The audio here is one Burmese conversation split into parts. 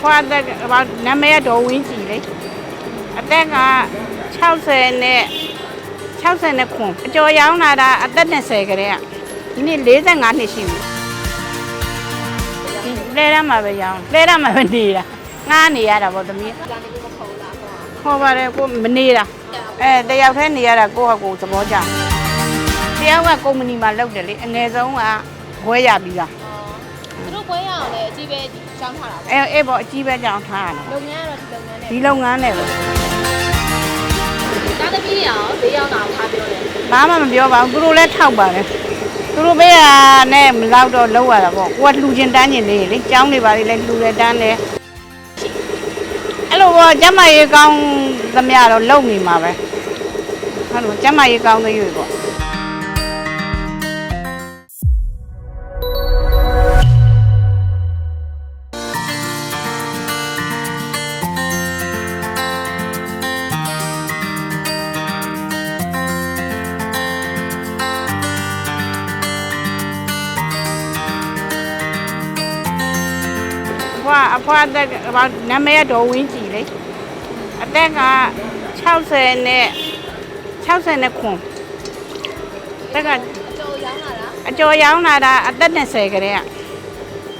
ဖွားအသက်ကဘာနာမည်ကဒေါ်ဝင်းကြည်လေအသက်က60နဲ့60နဲ့ခွန်အကျော်ရောင်းလာတာအသက်20ကလေးကဒီနေ့45နှစ်ရှိပြီဒီလဲရမှာပဲရောင်းလဲရမှာပဲနေတာငားနေရတာပေါ့သမီးလာနေလို့မခေါ်ဘူးလားဟောခေါ်ပါတယ်ကိုမနေတာအဲတယောက်တည်းနေရတာကိုယ့်ဟာကိုယ်သဘောကျတယောက်ကကုမ္ပဏီမှာလုပ်တယ်လေအငယ်ဆုံးကဘွဲရပြီးသားသူတို့ပွဲရ အောင်လည်းအကြီးပဲကျောင်းထားတာပေါ့အဲအဲ့ပေါ်အကြီးပဲကြောင်ထားရတယ်လုပ်ငန်းကတော့ဒီလုပ်ငန်းနဲ့ဒီလုပ်ငန်းနဲ့ပဲတာသမီးတွေရောဘေးရောက်တာကိုထားပြောတယ်ဘာမှမပြောပါဘူးသူတို့လည်းထောက်ပါတယ်သူတို့ပေးတာနဲ့မလောက်တော့လောက်ရတာပေါ့ကိုကလှူချင်းတန်းကျင်နေလေကျောင်းတွေပါလေလည်းလှူတယ်တန်းတယ်အဲ့လိုပေါ့ကျမရေကောင်းသမျှတော့လုံနေမှာပဲဟုတ်လို့ကျမရေကောင်းတဲ့ရွေပေါ့ ဖွားအဖွားအသက်ကဘာနာမည်ကဒေါ်ဝင်းကြည်လေအသက်က60နဲ့60နဲ့ခွန်တက်ကအကျော်ရောင်းလာတာအကျော်ရောင်းလာတာအသက်20ကလေးက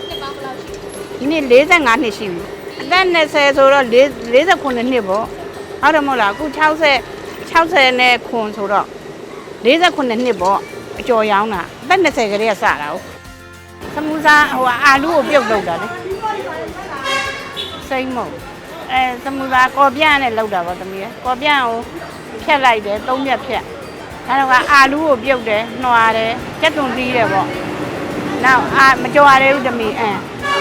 တစ်ပေါင်းဘယ်လောက်ရှိဒီနေ့45နှစ်ရှိပြီအသက်20ဆိုတော့49နှစ်ပေါ့ဟုတ်တယ်မဟုတ်လားအခု60 60နဲ့ခွန်ဆိုတော့49နှစ်ပေါ့အကျော်ရောင်းတာအသက်20ကလေးကစတာဟုတ်သမူးစားဟိုအာလူကိုပြုတ်လောက်တာလေ စိမ့်မုံအဲသမူသာကော်ပြန့်နဲ့လောက်တာပေါ့သမီးရယ်ကော်ပြန့်ကိုဖြတ်လိုက်တယ်သုံးဖြတ်ဖြတ်အဲတော့ကအာလူကိုပြုတ်တယ်နှွာတယ်ကြက်သွန်တီးတယ်ပေါ့နောက်အာမကြော်ရသေးဘူးသမီးအဲ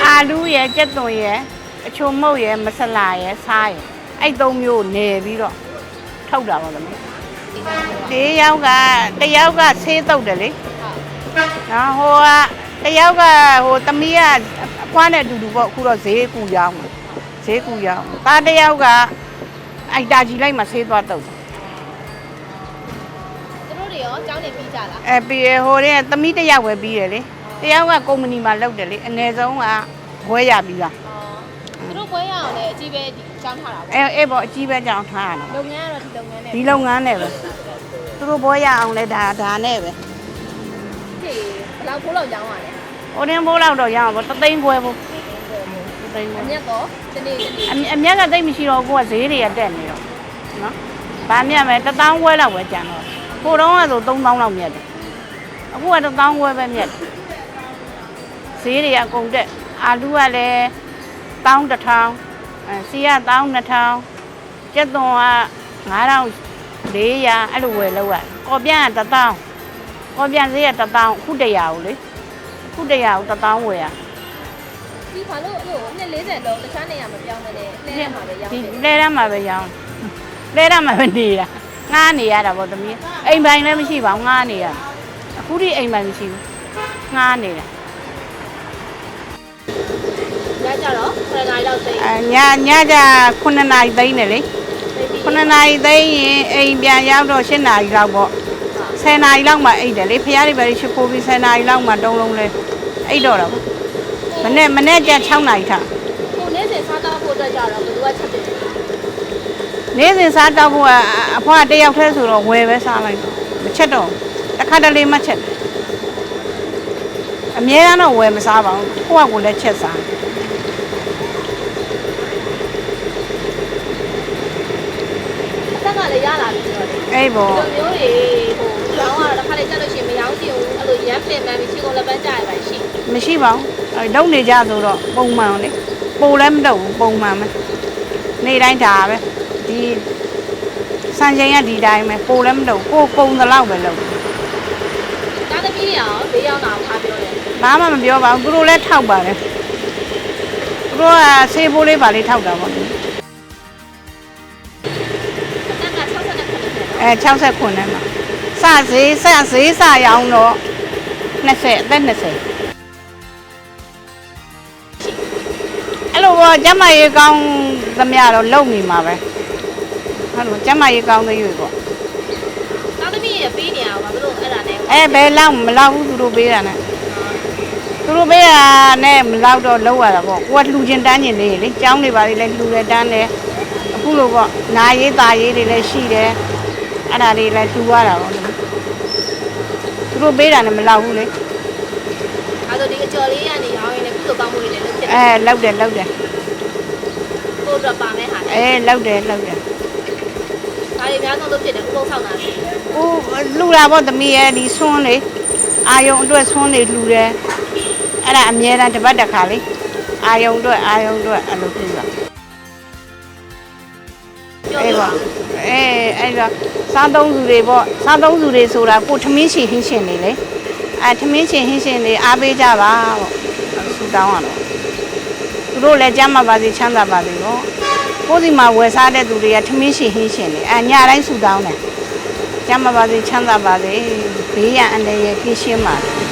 အာလူရယ်ကြက်သွန်ရယ်အချုံမုတ်ရယ်မဆလာရယ်စားရယ်အဲ့သုံးမျိုးကိုနေပြီးတော့ထုတ်တာပေါ့သမီးဒီယောက်ကတယောက်ကဆေးတုတ်တယ်လေနော်ဟိုကတယောက်ကဟိုသမီးကအဖွားနဲ့အတူတူပေါ့အခုတော့ဈေးကူရောင်းတယ် ဈေးကူရအောင်။သားတစ်ယောက်ကအိုက်တာကြီးလိုက်မှဆေးသွားတော့တယ်သူတို့တွေရောကျောင်းနေပြီးကြလား။အဲပြီးရဟိုတဲ့သမီးတစ်ယောက်ပဲပြီးတယ်လေ။တစ်ယောက်ကကုမ္ပဏီမှာလုပ်တယ်လေ။အငယ်ဆုံးကဘွဲရပြီးသားသူတို့ပွဲရအောင်လည်းအကြီးပဲကျောင်းထားတာ။ပေါ့အဲအဲ့ပေါ်အကြီးပဲကြောင်ထားရတာလုပ်ငန်းကတော့ဒီလုပ်ငန်းနဲ့။ဒီလုပ်ငန်းနဲ့ပဲ။သူတို့ဘွဲရအောင်လဲဒါဒါနဲ့ပဲဒီဘယ်လောက်ဖိုးလောက်ကျောင်းရလဲ။ဟိုတင်းဘိုးလောက်တော့ရအောင်ပေါ့တသိန်းခွဲဖို့တသိန်းခွဲအမြတ်တော့ဒီနေ့ဒီနေ့ အမြအမြက်ကသိပ်မရှိတော့ကိုကဈေးတွေကတက်နေတော့နော်။ဗာမြတ်မယ်တသောင်းခွဲလောက်ပဲကျန်တော့။ကိုတော့ကဆို3000လောက်မြတ်တယ်။အခုကတသောင်းခွဲပဲမြတ်တယ်။ဈေးတွေကအကုန်တက်။အာလူကလည်း1000တစ်ထောင်အဲစီက1000 2000ကျက်သွန်က9400အဲ့လိုဝယ်လောက်ရ။ကော်ပြန်က1000ကော်ပြန်ဈေးက1000အခု100ကိုလေ။အခု100ကို1000ဝယ်ရ။ ဒီဘာလို့အဲ့လိုနှစ်40တော့တခြားနေရာမပြောင်းနဲ့လဲလဲမှာပဲရောက်ဒီတယ်လဲရမှာပဲရောင်းလဲရမှာပဲနေတာငားနေရတာပေါ့သမီးအိမ်ပိုင်လည်းမရှိပါဘူးငားနေရအခုဒီအိမ်ပိုင်မရှိဘူးငားနေတာညကြတော့ခဏနိုင်တော့သိအညညကြ9နာရီသိန်းတယ်လေ9နာရီသိန်းရင်အိမ်ပြန်ရောက်တော့10နာရီလောက်ပေါ့10နာရီလောက်မှအိတ်တယ်လေဖះတွေပဲရှိခိုးပြီး10နာရီလောက်မှတုံးလုံးလဲအိတ်တော့တာပေါ့ မနေ့မနေ့ကျ6နာရီထကိုနေ့စဉ်စားတော့ဖို့အတွက်ကြတော့ဘယ်သူကချက်တယ်နေ့စဉ်စားတော့ဖို့ကအဖွားတယောက်တည်းဆိုတော့ဝယ်ပဲစားလိုက်တော့မချက်တော့တစ်ခါတလေမှချက်တယ်အများအားတော့ဝယ်မစားပါဘူးကိုယ့်ကကိုယ်လည်းချက်စားအသက်ကလည်းရလာပြီဆိုတော့ဒီအဲ့ပေါ့လိုမျိုးတွေဟိုရောင်းရတော့တစ်ခါလေတက်လို့ရှိရင်မရောင်းချင်ဘူးအဲ့လိုရမ်းပင်ပန်းပြီးချီကုန်လက်ပန်းကြရပါရှိမရှိပါဘူးအဲ လုံနေကြဆိုတော့ပုံမှန်လေပိုလည်းမတော့ဘူးပုံမှန်ပဲနေ့တိုင်းဒါပဲဒီစံချိန်ကဒီတိုင်းပဲပိုလည်းမတော့ဘူးကိုယ်ပုံသလောက်ပဲလုပ်တာသမီးတွေရောဘေးရောက်တာကိုထားပြောတယ်ဘာမှမပြောပါဘူးသူတို့လည်းထောက်ပါတယ်သူတို့ကဆေးဖိုးလေးပါလေးထောက်တာပေါ့အသက်က69ခုနှစ်ပဲအဲ60ခုနဲ့မှာစဈေးစဈေးစရောင်းတော့20အသက်20 အဲ့လိုပေါ့ကျမရေကောင်းသမျှတော့လုံနေမှာပဲဟုတ်လို့ကျမရေကောင်းတဲ့ရွေပေါ့တာသမီးတွေပေးနေရအောင်ဘာလို့အဲ့ဒါနဲ့အဲဘယ်လောက်မလောက်ဘူးသူတို့ပေးတာနဲ့သူသူတို့ပေးတာနဲ့မလောက်တော့လောက်ရတာပေါ့ကိုကလှူချင်းတန်းချင်းလေးလေကျောင်းတွေပါလေလှူတယ်တန်းတယ်အခုလိုပေါ့နာရေးตาရေးတွေလည်းရှိတယ်အဲ့ဒါတွေလည်းလှူရတာပေါ့လေသူတို့ပေးတာနဲ့မလောက်ဘူးလေအဲဆိုဒီအကျော်လေးကနေရောင်းရင်လည်းကုသိုလ်ကောင်းမှုတွေလည်းလုပ်ဖြစ်တယ်အဲလောက်တယ်လောက်တယ် ကိုယ့်အတွက်ပါမဲ့ဟာလေအဲလောက်တယ်လောက်တယ်ဒါတွေအများဆုံးလုပ်ဖြစ်တယ်ဥပုံဆောင်တာလေဦးလှူတာပေါ့သမီးရဲ့ဒီဆွန်းလေအာယုံအတွက်ဆွန်းလေလှူတယ်အဲ့ဒါအမြဲတမ်းတစ်ပတ်တစ်ခါလေအာယုံအတွက်အာယုံအတွက်အဲ့လိုလှူတာပြောအေးပြပါပါအေးအဲ့ဒါစားသုံးစုတွေပေါ့စားသုံးစုတွေဆိုတာကိုထမင်းရှင်ဟင်းရှင်တွေလေအဲထမင်းရှင်ဟင်းရှင်တွေအားပေးကြပါပေါ့ဆူတောင်းရတော့ သူတို့လည်းကြမ်းမှာပါစေချမ်းသာပါစေပေါ့ကိုယ်စီမှာဝယ်စားတဲ့သူတွေကထမင်းရှင်ဟင်းရှင်တွေအဲညတိုင်းဆူတောင်းတယ်ကြမ်းမှာပါစေချမ်းသာပါစေဘေးရန်အန္တရာယ်ကင်းရှင်းပါစေ